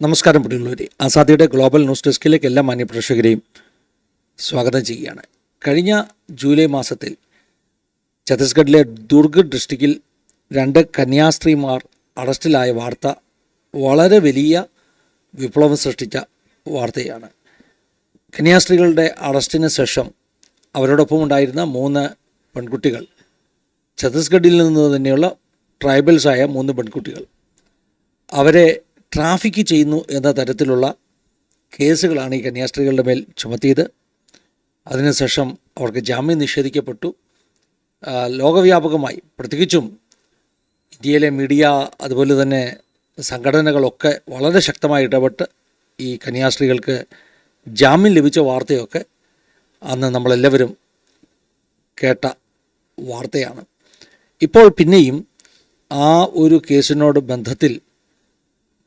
നമസ്കാരം പ്രിയുള്ളവരെ ആസാദിയുടെ global news ഡെസ്കിലേക്ക് എല്ലാ മാന്യപ്രേക്ഷകരെയും സ്വാഗതം ചെയ്യുകയാണ്. കഴിഞ്ഞ ജൂലൈ മാസത്തിൽ ഛത്തീസ്ഗഡിലെ ദുർഗ് ഡിസ്ട്രിക്റ്റിൽ രണ്ട് കന്യാസ്ത്രീമാർ അറസ്റ്റിലായ വാർത്ത വളരെ വലിയ വിപ്ലവം സൃഷ്ടിച്ച വാർത്തയാണ്. കന്യാസ്ത്രീകളുടെ അറസ്റ്റിന് ശേഷം അവരോടൊപ്പം ഉണ്ടായിരുന്ന മൂന്ന് പെൺകുട്ടികൾ ഛത്തീസ്ഗഡിൽ നിന്ന് തന്നെയുള്ള ട്രൈബൽസായ മൂന്ന് പെൺകുട്ടികൾ. അവരെ ട്രാഫിക്ക് ചെയ്യുന്നു എന്ന തരത്തിലുള്ള കേസുകളാണ് ഈ കന്യാസ്ത്രീകളുടെ മേൽ ചുമത്തിയത്. അതിനുശേഷം അവർക്ക് ജാമ്യം നിഷേധിക്കപ്പെട്ടു. ലോകവ്യാപകമായി പ്രത്യേകിച്ചും ഇന്ത്യയിലെ മീഡിയ അതുപോലെ തന്നെ സംഘടനകളൊക്കെ വളരെ ശക്തമായി ഇടപെട്ട് ഈ കന്യാസ്ത്രീകൾക്ക് ജാമ്യം ലഭിച്ച വാർത്തയൊക്കെ അന്ന് നമ്മളെല്ലാവരും കേട്ട വാർത്തയാണ്. ഇപ്പോൾ പിന്നെയും ആ ഒരു കേസിനോട് ബന്ധത്തിൽ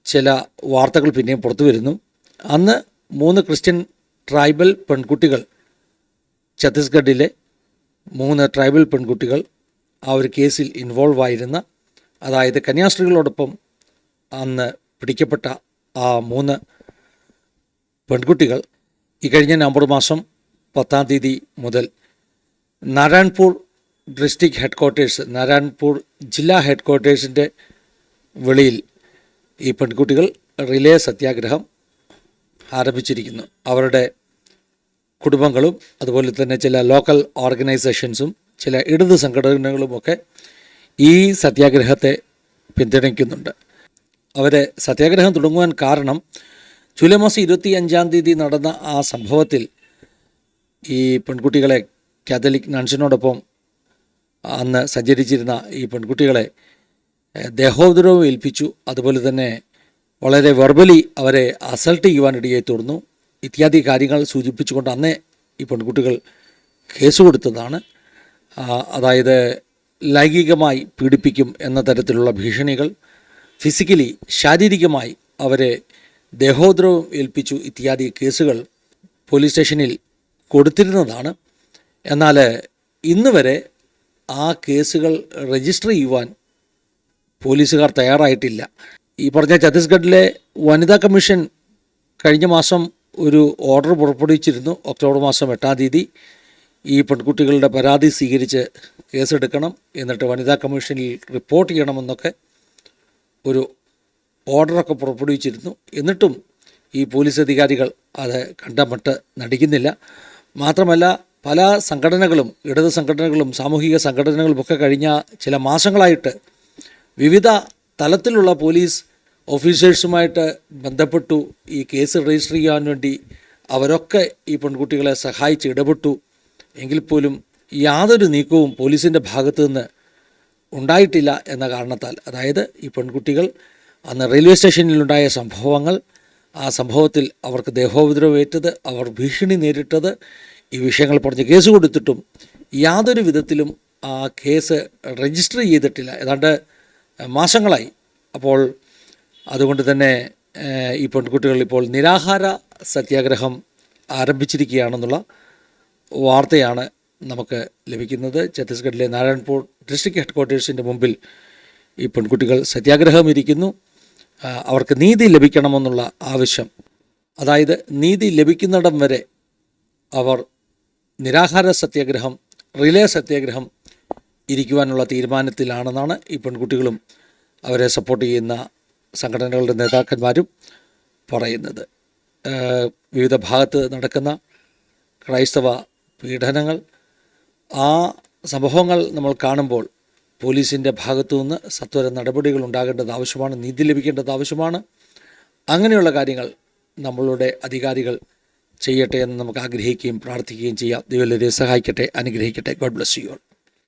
ചില വാർത്തകൾ പിന്നെയും പുറത്തു വരുന്നു. അന്ന് മൂന്ന് ക്രിസ്ത്യൻ ട്രൈബൽ പെൺകുട്ടികൾ ഛത്തീസ്ഗഡിലെ മൂന്ന് ട്രൈബൽ പെൺകുട്ടികൾ ആ ഒരു കേസിൽ ഇൻവോൾവ് ആയിരുന്ന അതായത് കന്യാസ്ത്രീകളോടൊപ്പം അന്ന് പിടിക്കപ്പെട്ട ആ മൂന്ന് പെൺകുട്ടികൾ ഇക്കഴിഞ്ഞ കഴിഞ്ഞ നവംബർ മാസം പത്താം തീയതി മുതൽ Narayanpur district headquarters Narayanpur ജില്ലാ ഹെഡ് ക്വാർട്ടേഴ്സിന്റെ വെളിയിൽ ഈ പെൺകുട്ടികൾ റിലേ സത്യാഗ്രഹം ആരംഭിച്ചിരിക്കുന്നു. അവരുടെ കുടുംബങ്ങളും അതുപോലെ തന്നെ ചില ലോക്കൽ ഓർഗനൈസേഷൻസും ചില ഇടത് സംഘടനകളുമൊക്കെ ഈ സത്യാഗ്രഹത്തെ പിന്തുണയ്ക്കുന്നുണ്ട്. അവരെ സത്യാഗ്രഹം തുടങ്ങുവാൻ കാരണം ജൂലൈ മാസം ഇരുപത്തി അഞ്ചാം തീയതി നടന്ന ആ സംഭവത്തിൽ ഈ പെൺകുട്ടികളെ കാത്തലിക് നൺസിനോടൊപ്പം അന്ന് സഞ്ചരിച്ചിരുന്ന ഈ പെൺകുട്ടികളെ ഏഹ്, ദേഹോപദ്രവം ഏൽപ്പിച്ചു. അതുപോലെ തന്നെ വളരെ വെർബലി അവരെ അസൾട്ട് ചെയ്യുവാനിടയായി തീർന്നു ഇത്യാദി കാര്യങ്ങൾ സൂചിപ്പിച്ചുകൊണ്ട് അന്നേ ഈ പെൺകുട്ടികൾ കേസ് കൊടുത്തതാണ്. അതായത് ലൈംഗികമായി പീഡിപ്പിക്കും എന്ന തരത്തിലുള്ള ഭീഷണികൾ ഫിസിക്കലി ശാരീരികമായി അവരെ ദേഹോദ്രവം ഏൽപ്പിച്ചു ഇത്യാദി കേസുകൾ പോലീസ് സ്റ്റേഷനിൽ കൊടുത്തിരുന്നതാണ്. എന്നാൽ ഇന്ന് വരെ ആ കേസുകൾ രജിസ്റ്റർ ചെയ്യുവാൻ പോലീസുകാർ തയ്യാറായിട്ടില്ല. ഈ പറഞ്ഞ ഛത്തീസ്ഗഡിലെ വനിതാ കമ്മീഷൻ കഴിഞ്ഞ മാസം ഒരു ഓർഡർ പുറപ്പെടുവിച്ചിരുന്നു. ഒക്ടോബർ മാസം എട്ടാം തീയതി ഈ പെൺകുട്ടികളുടെ പരാതി സ്വീകരിച്ച് കേസെടുക്കണം എന്നിട്ട് വനിതാ കമ്മീഷനിൽ റിപ്പോർട്ട് ചെയ്യണമെന്നൊക്കെ ഒരു ഓർഡറൊക്കെ പുറപ്പെടുവിച്ചിരുന്നു. എന്നിട്ടും ഈ പോലീസ് അധികാരികൾ അത് കണ്ടമട്ട് നടിക്കുന്നില്ല. മാത്രമല്ല പല സംഘടനകളും ഇടത് സംഘടനകളും സാമൂഹിക സംഘടനകളുമൊക്കെ കഴിഞ്ഞ ചില മാസങ്ങളായിട്ട് വിവിധ തലത്തിലുള്ള പോലീസ് ഓഫീസേഴ്സുമായിട്ട് ബന്ധപ്പെട്ടു. ഈ കേസ് രജിസ്റ്റർ ചെയ്യാൻ വേണ്ടി അവരൊക്കെ ഈ പെൺകുട്ടികളെ സഹായിച്ച് ഇടപെട്ടു. എങ്കിൽ പോലും യാതൊരു നീക്കവും പോലീസിന്റെ ഭാഗത്തു നിന്ന് ഉണ്ടായിട്ടില്ല എന്ന കാരണത്താൽ. അതായത് ഈ പെൺകുട്ടികൾ അന്ന് റെയിൽവേ സ്റ്റേഷനിലുണ്ടായ സംഭവങ്ങൾ ആ സംഭവത്തിൽ അവർക്ക് ദേഹോപദ്രവേറ്റത് അവർ ഭീഷണി നേരിട്ടത് ഈ വിഷയങ്ങൾ പറഞ്ഞ് കേസ് കൊടുത്തിട്ടും യാതൊരു വിധത്തിലും ആ കേസ് രജിസ്റ്റർ ചെയ്തിട്ടില്ല. ഏതാണ്ട് മാസങ്ങളായി. അപ്പോൾ അതുകൊണ്ട് തന്നെ ഈ പെൺകുട്ടികൾ ഇപ്പോൾ നിരാഹാര സത്യാഗ്രഹം ആരംഭിച്ചിരിക്കുകയാണെന്നുള്ള വാർത്തയാണ് നമുക്ക് ലഭിക്കുന്നത്. ഛത്തീസ്ഗഡിലെ നാരായൺപൂർ ഡിസ്ട്രിക്ട് ഹെഡ് ക്വാർട്ടേഴ്സിന്റെ മുമ്പിൽ ഈ പെൺകുട്ടികൾ സത്യാഗ്രഹം ഇരിക്കുന്നു. അവർക്ക് നീതി ലഭിക്കണമെന്നുള്ള ആവശ്യം. അതായത് നീതി ലഭിക്കുന്നിടം വരെ അവർ നിരാഹാര സത്യാഗ്രഹം റിലേ സത്യാഗ്രഹം ഇരിക്കുവാനുള്ള തീരുമാനത്തിലാണെന്നാണ് ഈ പെൺകുട്ടികളും അവരെ സപ്പോർട്ട് ചെയ്യുന്ന സംഘടനകളുടെ നേതാക്കന്മാരും പറയുന്നത്. വിവിധ ഭാഗത്ത് നടക്കുന്ന ക്രൈസ്തവ പീഡനങ്ങൾ ആ സംഭവങ്ങൾ നമ്മൾ കാണുമ്പോൾ പോലീസിന്റെ ഭാഗത്തു നിന്ന് സത്വര നടപടികൾ ഉണ്ടാകേണ്ടത് ആവശ്യമാണ് നീതി ലഭിക്കേണ്ടത് ആവശ്യമാണ്. അങ്ങനെയുള്ള കാര്യങ്ങൾ നമ്മളുടെ അധികാരികൾ ചെയ്യട്ടെ എന്ന് നമുക്ക് ആഗ്രഹിക്കുകയും പ്രാർത്ഥിക്കുകയും ചെയ്യാം. ദൈവം സഹായിക്കട്ടെ അനുഗ്രഹിക്കട്ടെ. God bless you all